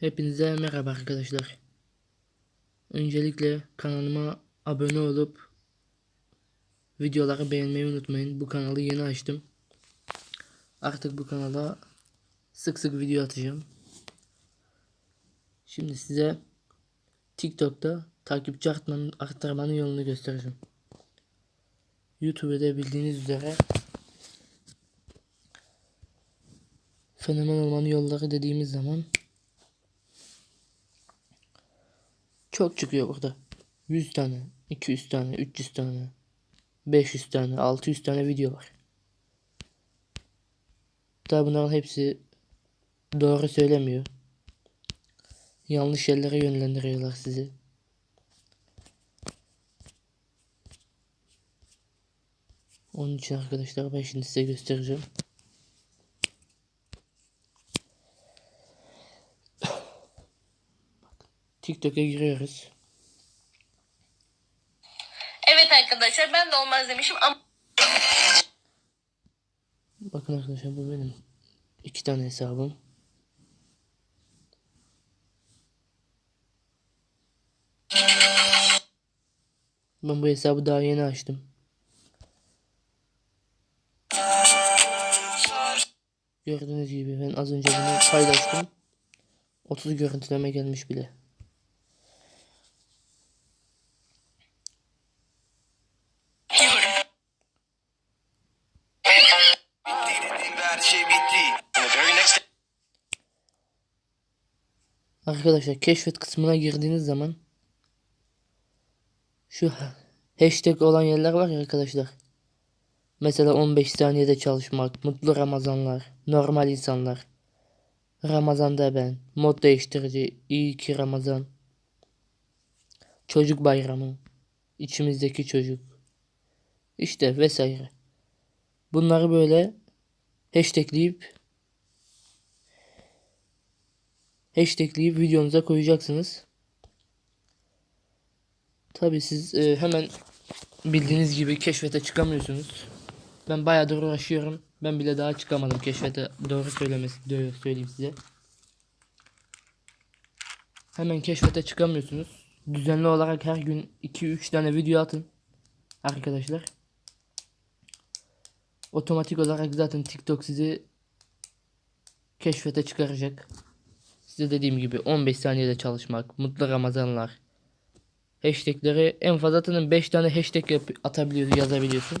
Hepinize merhaba arkadaşlar. Öncelikle kanalıma abone olup videoları beğenmeyi unutmayın. Bu kanalı yeni açtım. Artık bu kanala sık sık video atacağım. Şimdi size TikTok'ta takipçi artmanın, arttırmanın yolunu göstereceğim. YouTube'da bildiğiniz üzere fenomen olmanın yolları dediğimiz zaman Çok çıkıyor burada. 100 tane, 200 tane, 300 tane, 500 tane, 600 tane video var. Tabi bunların hepsi doğru söylemiyor. Yanlış yerlere yönlendiriyorlar sizi. Onun için arkadaşlar ben şimdi size göstereceğim. TikTok'a giriyoruz. Evet arkadaşlar ben de olmaz demişim ama Bakın arkadaşlar bu benim iki tane hesabım. Ben bu hesabı daha yeni açtım. Gördüğünüz gibi ben az önce bunu paylaştım. 30 görüntüleme gelmiş bile. Arkadaşlar keşfet kısmına girdiğiniz zaman şu hashtag olan yerler var ya arkadaşlar. Mesela 15 saniyede çalışmak, mutlu Ramazanlar, normal insanlar, Ramazan'da ben, mod değiştirici, iyi ki Ramazan, çocuk bayramı, içimizdeki çocuk, işte vesaire. Bunları böyle hashtagleyip hashtagleyip videonuza koyacaksınız. Tabi siz e, hemen bildiğiniz gibi keşfete çıkamıyorsunuz. Ben bayağıdır uğraşıyorum. Ben bile daha çıkamadım keşfete. Doğru söylemesi doğru söyleyeyim size. Hemen keşfete çıkamıyorsunuz. Düzenli olarak her gün 2-3 tane video atın. Arkadaşlar. Otomatik olarak zaten TikTok sizi keşfete çıkaracak. Size dediğim gibi 15 saniyede çalışmak, mutlu Ramazanlar. Hashtagleri en fazla zaten 5 tane hashtag atabiliyorsun, yazabiliyorsun.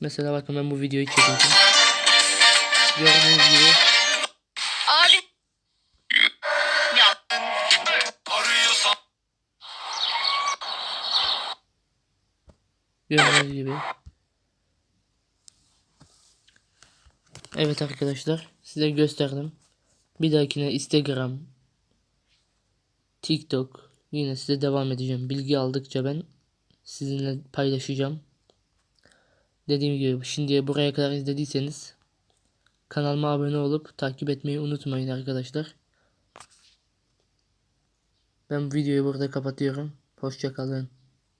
Mesela bakın ben bu videoyu çekeceğim. Gördüğünüz gibi Gördüğünüz gibi. Evet arkadaşlar size gösterdim. Bir dahakine Instagram, TikTok yine size devam edeceğim. Bilgi aldıkça ben sizinle paylaşacağım. Dediğim gibi şimdiye buraya kadar izlediyseniz kanalıma abone olup takip etmeyi unutmayın arkadaşlar. Ben videoyu burada kapatıyorum. Hoşçakalın.